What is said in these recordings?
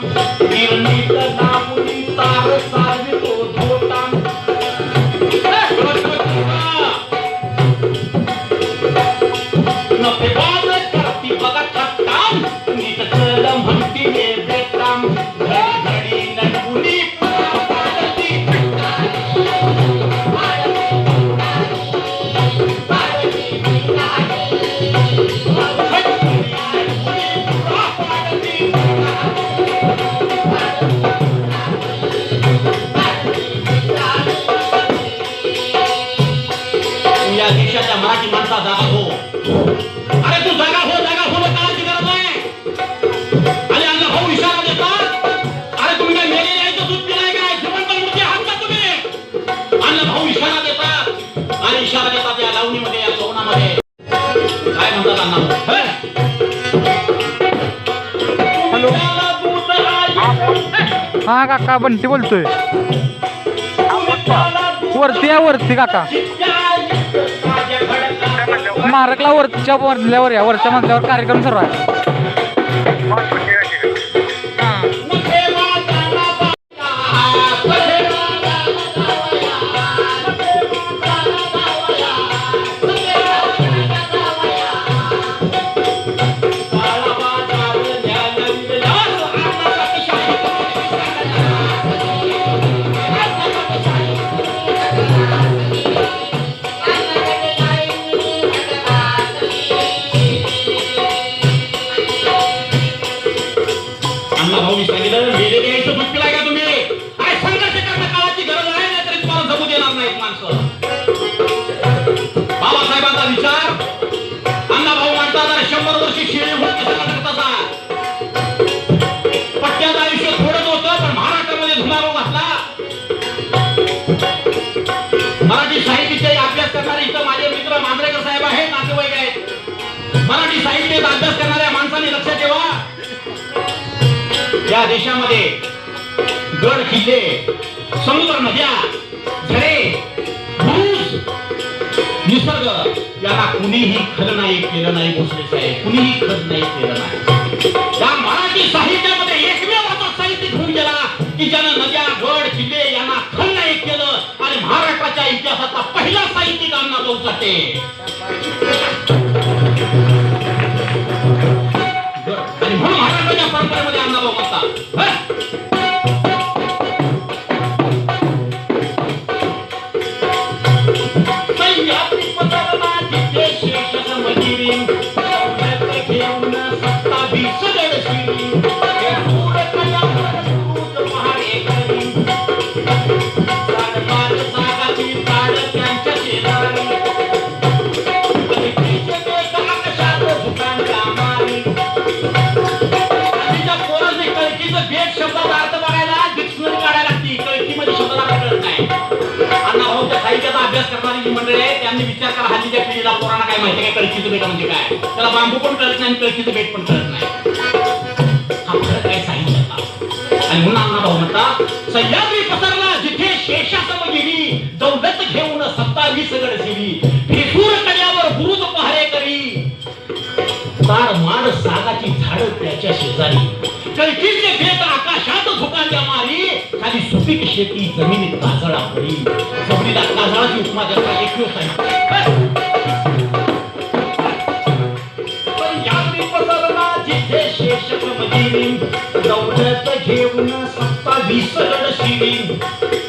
Thank you. काका बंटी बोलतोय. वरती या वरती काका. मारकला वरच्या मजल्यावर या वरच्या मजल्यावर कार्यक्रम सुरू आहे. करणारे इथं माझे मित्र मांजरेकर साहेब आहेत नातेवाईक आहेत. मराठी साहित्याचा अभ्यास करणाऱ्या माणसाने लक्षात ठेवा. या देशामध्ये गड किल्ले समुद्र नद्या झरे भूस निसर्ग याला कुणीही खलनायक केलं नाही भोसले साहेब. कुणीही खलनायक केलं नाही. या मराठी साहित्यामध्ये एकमेव असा साहित्यिक होऊन गेला की ज्यानं नद्या गड महाराष्ट्राच्या इतिहासाचा पहिला साहित्यिक अण्णा जाऊ साठे आणि म्हणून महाराष्ट्राच्या परंपरेमध्ये अण्णाभाऊ म्हणतात असतात शब्दाचा अर्थ बघायला डिक्शनरी काढायला लागती. कळकीमध्ये शब्दाचा अर्थ कळत नाही. आणि अहो त्या साहित्याचा अभ्यास करणारी जी मंडळी आहे त्यांनी विचार करा हल्लीच्या पिढीला पोरांना काय माहिती काय कळकीचं बेट म्हणजे काय? त्याला बांबू पण कळत नाही आणि कळकीचं बेट पण कळत नाही. हा फरक काय साहित्याचा. आणि म्हणून अण्णा भाऊ म्हणतात सह्याद्री पसरला जिथे शेषासम गेली दौलत घेऊन सत्तावीस गड शिरी फेसूर कड्यावर बुरुज पहारे करी. तार माड सागाची झाड त्याच्या शेजारी. कळकीचे भेट आणि सुपीक शेती जमिनीत काजळा पडी जमिनीला काजळाची उपमा त्याचा एकमेव शेषक घेऊन सत्तावीस गड शिरी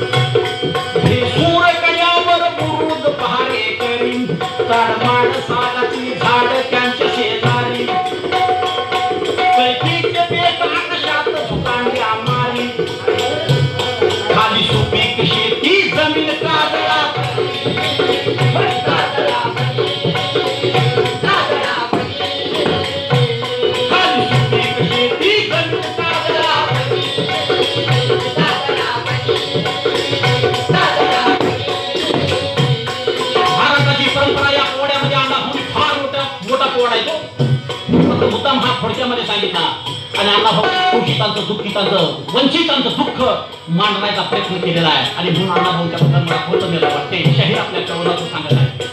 शोषितांचं दुःखितांचं वंचितांचं दुःख मांडण्याचा प्रयत्न केलेला आहे. आणि म्हणून अण्णा भाऊच्या बद्दल मला मला वाटते. शाहीर आपल्या कवनातून सांगत आहे.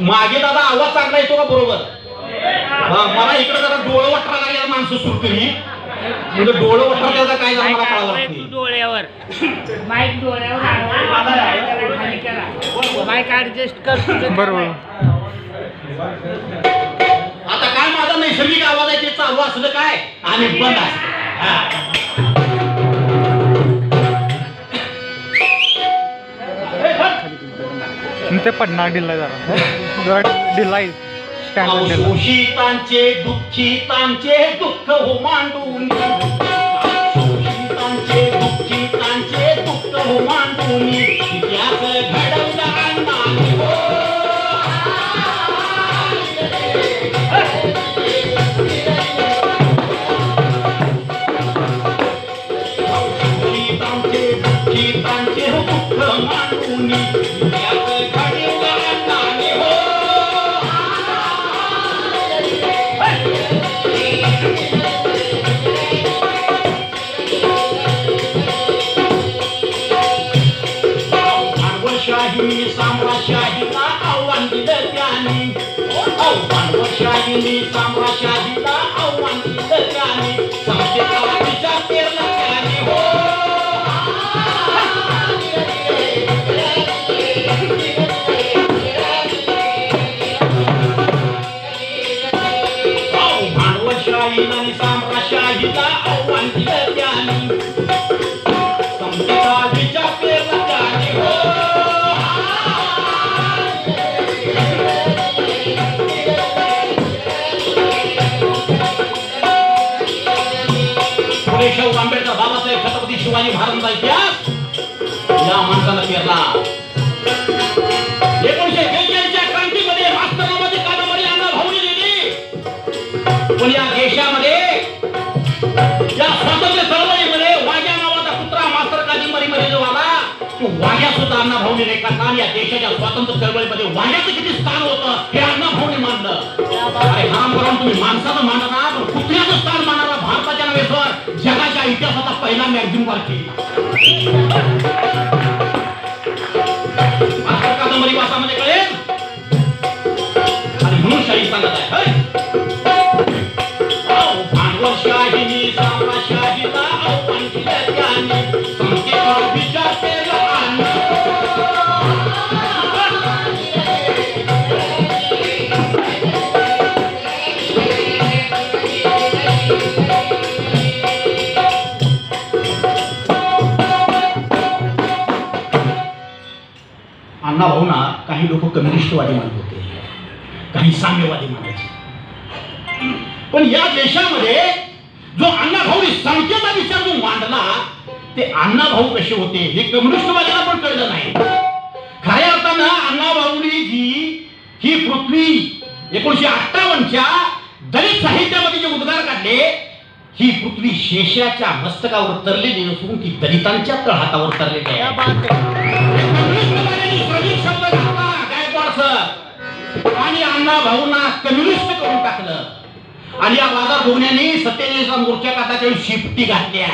मागे दादा आवाज चांगला येतो का बरोबर? हा, मला इकडे जरा डोळं वाटरा लागल्या माणसं सुरकरी म्हणजे डोळं वाटरा त्याचा काय झालं माईक मला लागते. डोळ्यावर. माईक डोळ्यावर. आणलाय. खाली करा माईक ऍडजस्ट कर. बरोबर. आता काय माझा नैसर्गिक आवाज आहे ते चालू असलं काय? आणि बंद असलं. आणि ते पडणार ढिला जरा. जरा ढिला आहे स्टँड ढिला शोषितांचे दुःखितांचे दुःख हो मांडून. भांडवलशाहीने साम्राज्यशाहीला आव्हान दिलं पेरला एकोणीशे बेचाळीसच्या क्रांतीमध्ये मास्तर कादंबरी अण्णा भाऊनी लिहिली पण या देशामध्ये या स्वातंत्र्य चळवळीमध्ये वाग्या नावाचा कुत्रा मास्तर कादंबरीमध्ये जो आला तो वाग्या सुद्धा अण्णा भाऊने रेखाटला आणि या देशाच्या स्वातंत्र्य चळवळीमध्ये वाग्याचं किती स्थान होतं हे अण्णा भाऊने मानलं. अरे हाम करून तुम्ही माणसाचं मानणार पण कुत्र्याचं स्थान मानणार भारताच्या नव्हे जगाच्या इतिहासाचा पहिला मॅगझिन वार केली. मास्तर कादंबरी वाचामध्ये कळेल? आणि म्हणून शाही सांगत आहे काही लोक कम्युनिस्टवादी मानत होते. काही साम्यवादी मानायचे पण या देशामध्ये जो अण्णा भाऊनी संख्येचा विचार जो मांडला ते अण्णा भाऊ कसे होते हे कम्युनिस्टवाद्याला पण कळलं नाही. खऱ्या अर्थानं अण्णा भाऊनी जी ही पृथ्वी एकोणीशे अठ्ठावन्नच्या दलित साहित्यामध्ये जे उद्गार काढले ही पृथ्वी शेषाच्या मस्तकावर तरलेली नसून ती दलितांच्या तळहातावर तरलेली आहे. कम्युनिस्टवाद्यांनी आणि अण्णा भाऊंना कम्युनिस्ट करून टाकलं. आणि या बाजार भोगण्याने सत्तेचाळीसचा मोर्चा काढता त्यावेळी शिफ्टी घातल्या.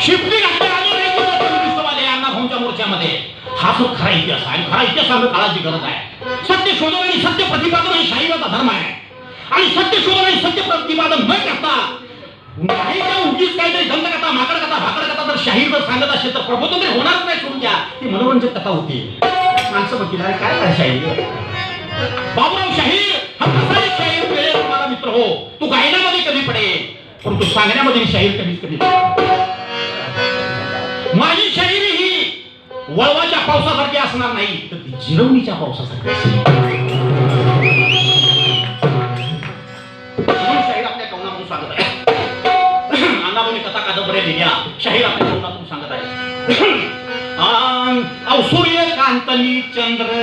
शिफ्टी घातल्या आणि कम्युनिस्टवाले अण्णा भाऊंच्या मोर्चामध्ये. हा जो खरा इतिहास आहे खरा इतिहास सांगणं काळाची गरज आहे. सत्य शोधन आणि सत्य प्रतिपादन हे शाहीवाचा धर्म आहे. आणि सत्य शोधन आणि सत्य प्रतिपादन न करता नाही का उगीच काहीतरी धंद कथा माकड कथा भाकड कथा जर शाहीर जर सांगत असेल तर प्रबोधन होणारच नाही सोडून द्या. ती मनोरंजक कथा होती. माणसं बघितली अरे काय काय शाहीर? बाबूराव शाहीर हा शाहीर मिळेल तुम्हाला मित्र हो. तू गायनामध्ये कधी पण तू सांगण्यामध्ये शाहीर कधीच कधी माझी शाहिरी ही वळवाच्या पावसासारखी असणार नाही तर ती जिरवणीच्या पावसासारखी असेल. शाहीर आपल्या कवनामधून सांगत आहे. अण्णाभाऊनी कथा कादंबऱ्या लिहिल्या. शाहीर आपल्या कवनातून सांगत आहे. अव सूर्य सूर्यकांतनी चंद्र.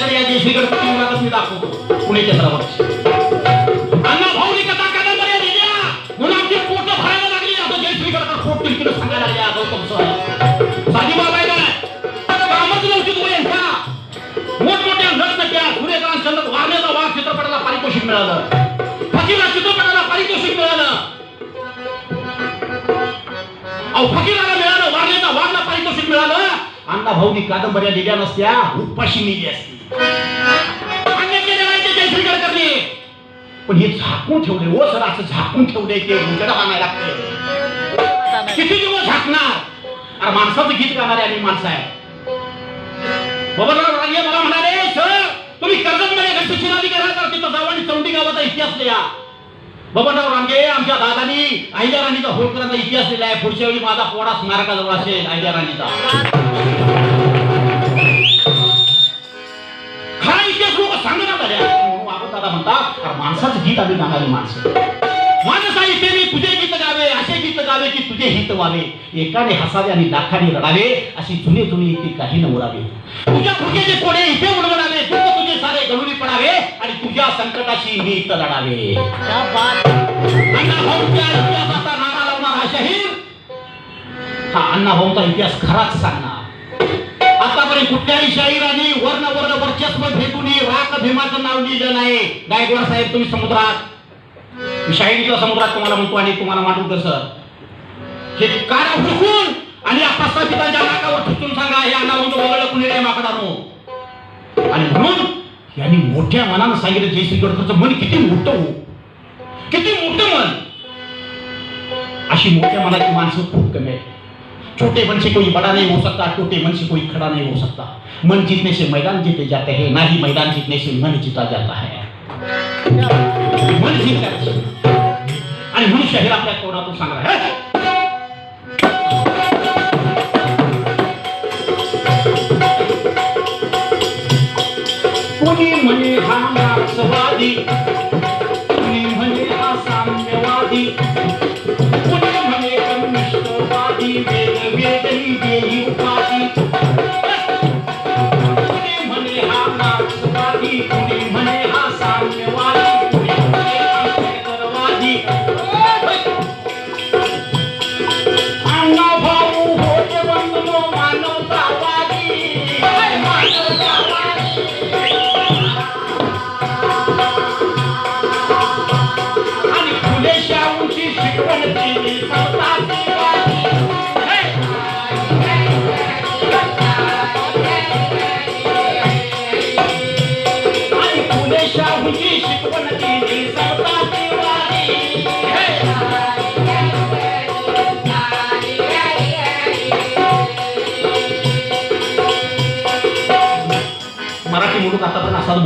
सर या जयश्रीकडे तीन मी दाखवतो. पुणे केंद्रावरची अण्णा भाऊनी कथा कादंबऱ्या लिहिल्या म्हणून आमची पोट भरायला लागली. आता जयश्रीकडे तर पोट सांगायला आता साधी आहे कामच नव्हती तुम्ही यांच्या. मोठमोठ्या नटनट्या सूर्यकांत चंद्र वाघ चित्रपटाला पारितोषिक मिळालं. फकीरा चित्रपटाला पारितोषिक मिळालं. अहो फकीराला मिळालं वारण्याचा वाघला पारितोषिक मिळालं. अण्णा भाऊनी कादंबऱ्या लिहिल्या नसत्या. उपाशी लिहिली असती. पण हे झाकून ठेवले ओ सर असं झाकून ठेवले ते उजड आणायला लागते किती दिवस झाकणार? अरे माणसाचं गीत गाणारे आणि माणसं आहे. बाबा राजे मला म्हणाले सर तुम्ही कर्जत मध्ये गणपती नदी गेला तर तिथं जाऊ आणि चौंडी गावाचा इतिहास लिहा. बबनराव रांगे आमच्या दादानी अहिल्या राणीचा होळकरांचा इतिहास लिहिला आहे. पुढच्या वेळी माझा पोडा स्मारकाजवळ असेल अहिल्या राणीचा. खरा इतिहास लोक सांगणार झाल्या दादा म्हणतात माणसाचं गीत आम्ही गाणारी माणसं. माणूस आहे मी तुझे गीत गावे असे गीत गावे की तुझे हित व्हावे. एकाने हसावे आणि लाखाने रडावे अशी जुने जुने इथे काही न उडावे. तुझ्या भुकेचे कोडे इथे उडवडावे दुःख तुझे सारे गळूनी पडावे आणि तुझ्या संकटाशी मी इथं लढावे. इतिहासाचा नारा लावणार हा शहीद हा अण्णा भाऊचा इतिहास खराच सांगणार. आतापर्यंत कुठल्याही शाहिराने वर्ण वर्ण भेटून भीमाचं नाव लिहिलं नाही गायकवाड साहेब तुम्ही समुद्रात. मी शाहिरीच्या समुद्रात तुम्हाला म्हणतो आणि तुम्हाला वाटू सर. हे कारा हुकून? आणि आपल्या पितांच्या नाकावर ठुसून सांगा हे अण्णा भाऊचं वगळलं कुणी रे माकडानो आणि म्हणून यांनी मोठ्या मनानं सांगितलं जयश्री गडकरचं मन किती मोठं हो. किती मोठं मन. अशी मोठ्या मनाची माणसं खूप कमी आहेत. छोटे मन से कोई बड़ा नहीं हो सकता छोटे मन से कोई खड़ा नहीं हो सकता। मन जीतने से मैदान जीते जाते हैं ना ही मैदान जीतने से मन जीता जाता है। मन आणि शहर आपल्या तोंडातून सांगणार "हे, कोणी म्हणे हा मार्क्सवादी कोणी म्हणे हा साम्यवादी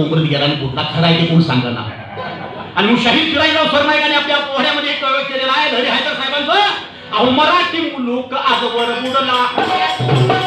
आतापर्यंत गेला आणि कुठला खरा आहे ते कोण सांगणार? आणि मग शहीद शिवाजीराव सरनाईकाने आपल्या पोहऱ्यामध्ये एक प्रयोग केलेला आहे. धरी हैदर साहेबांचं? अहो मराठी लोक आजवर बुडला.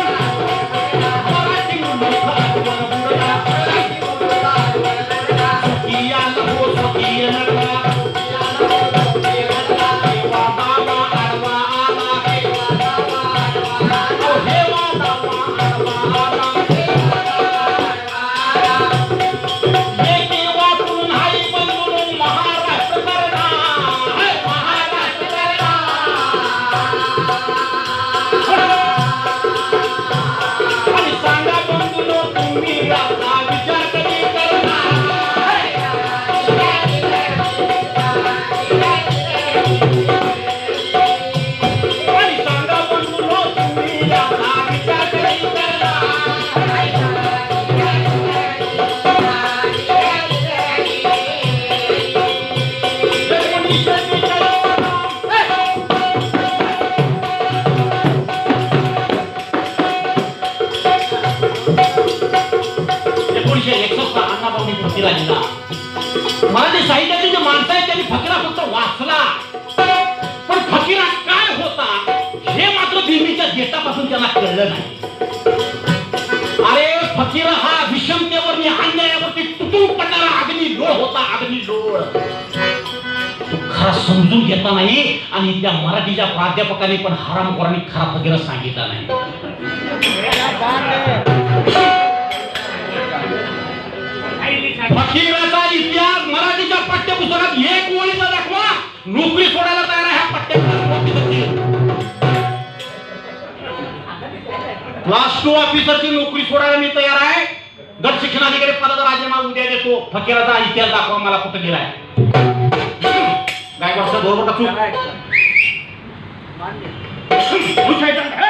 मराठीच्या प्राध्यापकाने पण हरामखोरांनी खरा फकीर सांगितला नाही. फकीराचा इतिहास मराठीच्या पाठ्यपुस्तकात एक ओळीचा दाखवा नोकरी सोडायला तयार आहे ह्या क्लास टू ऑफिसरची नोकरी सोडायला मी तयार आहे. गट शिक्षणाधिकारी पदाचा राजीनामा उद्या देतो. फकीराचा इतिहास दाखवा मला कुठं गेलाय. काय वर्ष बरोबर का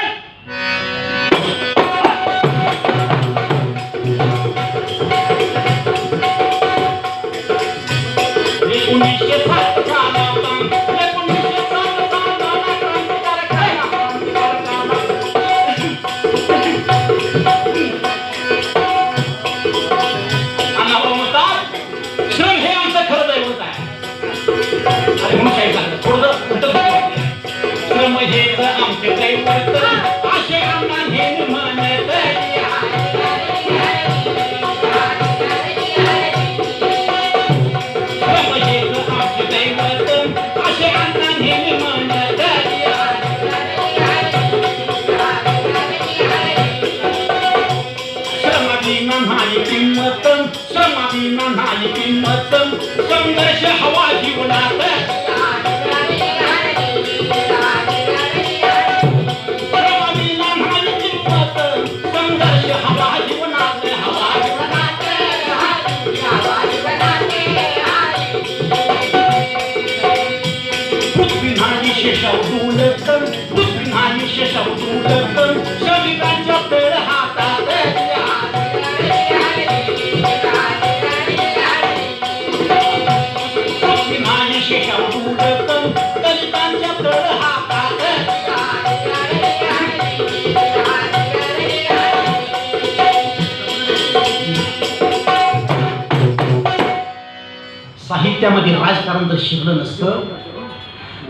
नाही शेषावधूलत पृथ्वी नाही शरीराच्या पेळ हातात पृथ्वी दलितांच्या हातात साहित्यामध्ये राजकारण जर शिरलं नसतं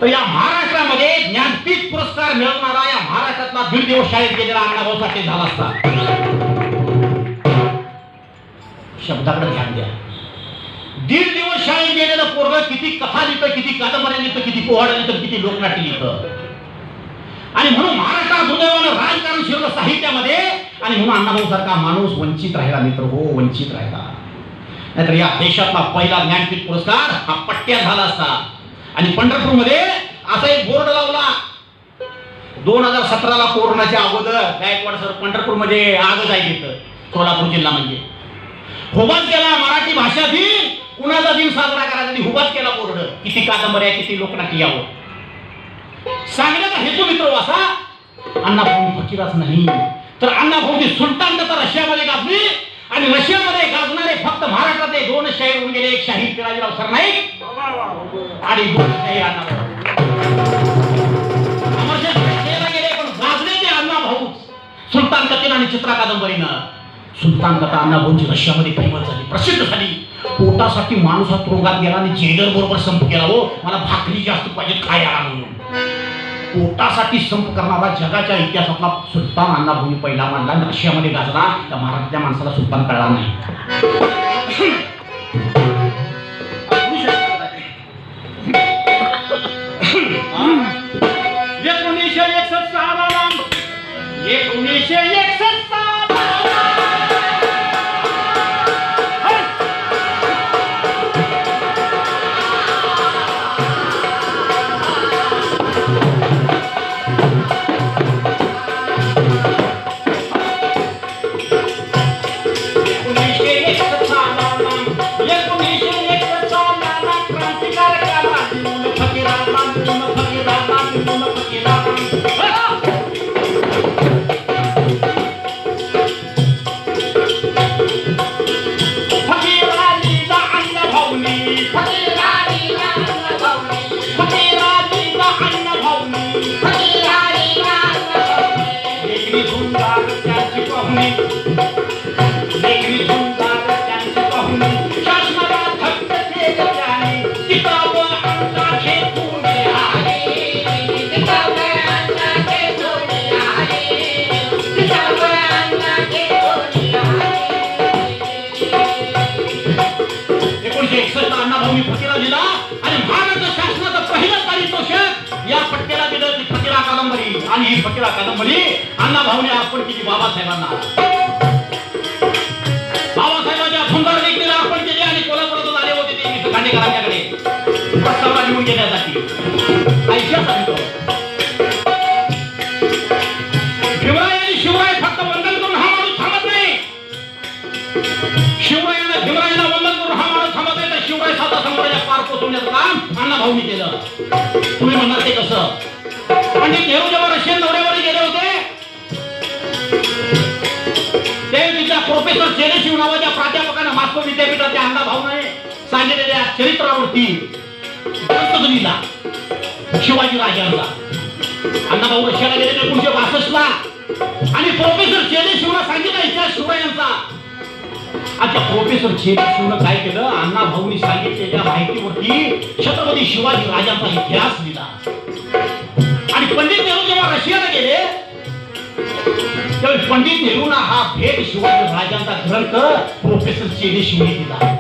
तर या महाराष्ट्र मिळवणारा या महाराष्ट्रातला दीड दिवस शाळेत गेलेला अण्णाभाऊ साठे झाला असता. शब्दाकडे ध्यान द्या. दीड दिवस शाळेत गेलेलं पोरग किती कथा लिहितं किती कादंबऱ्या लिहितं किती पोहाड लिहितं किती लोकनाट्य लिहितं. आणि म्हणून महाराष्ट्रात दुर्दैवानं राजकारण शिरलं साहित्यामध्ये आणि म्हणून अण्णाभाऊ सारखा माणूस वंचित राहिला मित्र हो वंचित राहिला. नाहीतर या देशातला पहिला ज्ञानपीठ पुरस्कार हा पट्ट्या झाला असता. आणि पंढरपूरमध्ये असा एक बोर्ड लावला दोन हजार सतराला कोरोनाच्या अगोदर गायकवाड सर पंढरपूरमध्ये आगच आहे तिथं सोलापूर जिल्हा म्हणजे. हुबाच केला मराठी भाषा दिन कुणाचा दिन साजरा करायचा हुबाच केला बोर्ड किती कादंबऱ्या किती लोकनाट्य यावं. सांगण्याचा हेतू मित्र असा अण्णा भाऊ फकीरच नाही. तर अण्णा भाऊची सुलतान तर रशियामध्ये गाजली आणि रशियामध्ये गाजणारे फक्त महाराष्ट्रातले दोन शाहीर होऊन गेले. एक शाहीर पिराजीराव सरनाईक आणि दोन शाहीर अण्णा सुलतान कथेन आणि चित्रा कादंबरीनं. सुलतान कथा अण्णा भाऊची रशियामध्ये फेमस झाली प्रसिद्ध झाली. पोटासाठी माणूस हा तुरुंगात गेला आणि जेलर बरोबर संप केला हो मला भाकरी जास्त पाहिजे काय आला म्हणून? पोटासाठी संप करणारा जगाच्या इतिहासातला सुलतान अण्णा भाऊनी पहिला मांडला आणि रशियामध्ये गाजला. त्या मराठीच्या माणसाला सुलतान कळला नाही. Cùng đi. फकीरा कादंबरी अण्णा भाऊने आपण केली बाबासाहेबांना. बाबासाहेबांच्या सुंदर देखील आपण केली आणि कोल्हापुरातून आले होते ते मी खांडेकरांच्याकडे प्रस्तावना लिहून घेण्यासाठी. ऐश्वर सांगतो. भीमराय आणि शिवराय अण्णा भाऊने केलं. तुम्ही म्हणणार ते कसं? पंडित नेहरू जेव्हा रशियन प्रोफेसर चेलेशिव नावाच्या प्राध्यापकानं मॉस्को विद्यापीठाच्या अण्णा भाऊने सांगितलेल्या चरित्रावरती ग्रंथ लिहिला शिवाजी राजांचा. अण्णाभाऊ रशियाला गेले एकोणीशे बासष्ट ला आणि प्रोफेसर चेले शिवला सांगितलं इतिहास शिवरायांचा. आता प्रोफेसर चेलेशिवनं काय केलं? अण्णा भाऊनी सांगितलेल्या माहितीवरती छत्रपती शिवाजी राजांचा इतिहास लिहिला. आणि पंडित नेहरू जेव्हा रशियाला गेले त्यावेळी पंडित नेहरूंना हा भेट शिवाजी राजांचा ग्रंथ प्रोफेसर चेले शिवने दिला.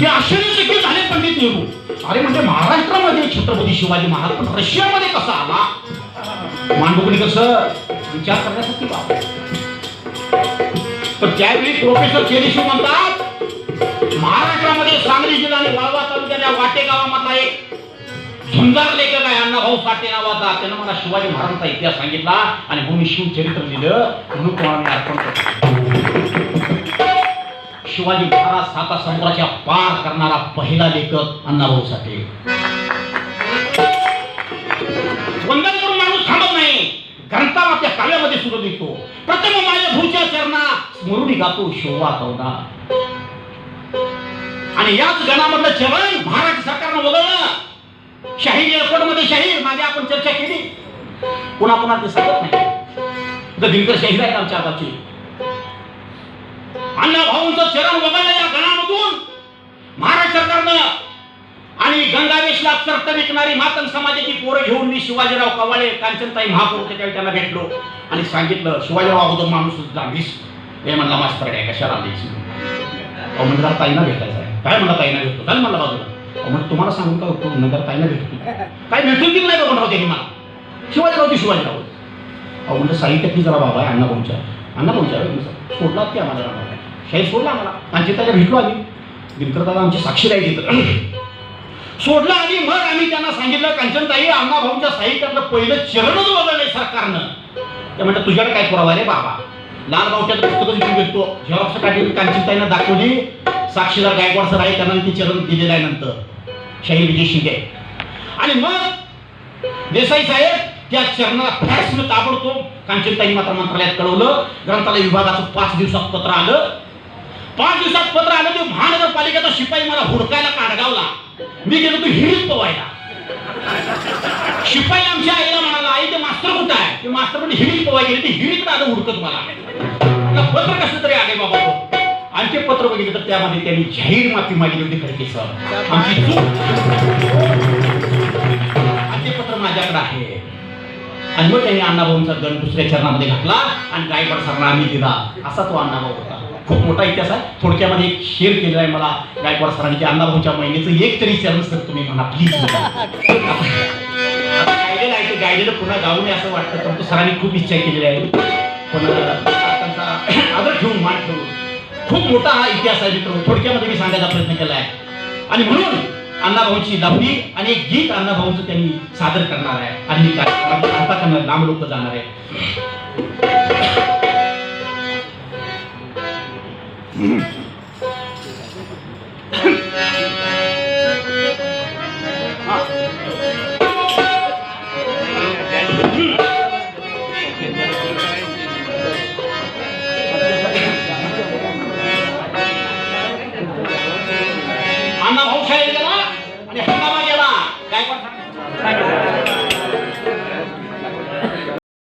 ते आश्चर्यचकित झाले पंडित नेहरू. अरे म्हणजे महाराष्ट्रामध्ये छत्रपती शिवाजी महाराज पण रशियामध्ये कसा आला? मांडुकडी कसं? विचार करण्यासाठी बाब. तर त्यावेळी प्रोफेसर चेरिशिव म्हणतात महाराष्ट्रामध्ये सांगली जिल्हा आणि वाळवा तालुक्याच्या वाटे गावामधला एक झुंजार लेखक आहे अण्णाभाऊ साठे नावाचा. त्यानं मला शिवाजी महाराजांचा इतिहास सांगितला आणि म्हणून मी शिवचरित्र लिहिलं. म्हणून तुम्हाला मी अर्पण करतो. शिवाजी महाराज साता समुद्राच्या पार करणारा पहिला लेखक अण्णाभाऊ साठे. वंदन करून माणूस थांबत नाही. ग्रंथाला त्या काव्यामध्ये सुरू लिहितो. प्रथम माझ्या भूच्या चरणा स्मरुणी गातो शोभा कवना आणि याच गणामधलं चरण महाराष्ट्र सरकारनं वगळलं. शाहीर एअरपोर्टमध्ये शाहीर मागे आपण चर्चा केली. पुन्हा पुन्हा ते सांगत नाही. तर दिनकर शाहीर आहेत आमच्या हाताची अण्णा भाऊंचं चरण वगळलं या गणामधून महाराष्ट्र सरकारनं आणि गंगावेशला चर्च विकणारी मातंग समाजाची पोरं घेऊन मी शिवाजीराव कवाळे कांचनताई महापौर होते त्यावेळी त्यांना भेटलो. आणि सांगितलं शिवाजीराव अगोदर माणूस जाणवीस हे म्हणला मास्तर काय कशाला आलीच अहो म्हणजे ताईना भेटायचं आहे. काय म्हणला ताईना भेटतो? काय म्हणला बाजूला. अहो म्हणजे तुम्हाला सांगून का उपयोग नगर ताईना भेटतील काय भेटून दिलं नाही बघून त्यांनी मला? शिवाजीराव ती शिवाजीराव अहो म्हणजे साहित्यातली जरा बाबा आहे अण्णा भाऊच्या. अण्णा भाऊच्या सोडला की आम्हाला राहणार शाही सोडला आम्हाला. आमची त्याला भेटलो आम्ही. दिनकर दादा आमची साक्षी राहिली तिथं सोडलं आणि मग आम्ही त्यांना सांगितलं कांचनताई अण्णा भाऊच्या साहित्यातलं पहिलं चरणच वगळलंय सरकारनं. ते म्हणतात तुझ्याकडे काय पुरावा रे बाबा? लाल भाऊच्या पुस्तकं घेऊन भेटतो झेरॉक्स काढली कांचनताईनं दाखवली. साक्षीदार गायकवाड सर आहे त्यांना ते चरण दिलेलं आहे नंतर. शाहीर विजय शिंदे. आणि मग देसाई साहेब त्या चरणाला फॅक्सनं ताबडतोब कांचनताई मात्र मंत्रालयात कळवलं. ग्रंथालय विभागाचं पाच दिवसात पत्र आलं. पाच दिवसात पत्र आलं ते महानगरपालिकेचा शिपाई मला हुडकायला काढगावला मी गेलो तू हिरीत पवायला. शिपाई आमच्या आईला म्हणाला आई ते मास्तर कुठं आहे? ते मास्तर म्हणजे हिरीत पवाय गेले ते हिरीत आलं हुडकत मला. पत्र कसं तरी आले बाबा तो. पत्र बघितलं तर त्यामध्ये त्यांनी जाहीर माफी मागितली होती खडके सर. आमची चूक. आणि ते पत्र माझ्याकडे आहे. आणि मग त्यांनी अण्णाभाऊंचा गण दुसऱ्या चरणामध्ये घातला आणि गायकवाड सरांना आम्ही दिला. असा तो अण्णाभाऊ होता. खूप मोठा इतिहास आहे. थोडक्यामध्ये एक शेअर केलेला आहे मला गायकवाड सरांनी की अण्णाभाऊच्या महिन्याचं एक तरी चरण सर तुम्ही म्हणा प्लीज गायलेलं आहे ते गायलेलं पुन्हा गाऊ नये असं वाटतं. परंतु सरांनी खूप इच्छा केलेली आहे. पण त्यांचा आदर ठेवून मान ठेवून खूप मोठा हा इतिहास आहे मित्र थोडक्यामध्ये मी सांगायचा प्रयत्न केला आहे. आणि म्हणून अण्णाभाऊंची लावणी आणि एक गीत अण्णाभाऊंचं त्यांनी सादर करणार आहे. आणि मी कार्यक्रमात आता करणार लांब लोक जाणार आहे. con thắng.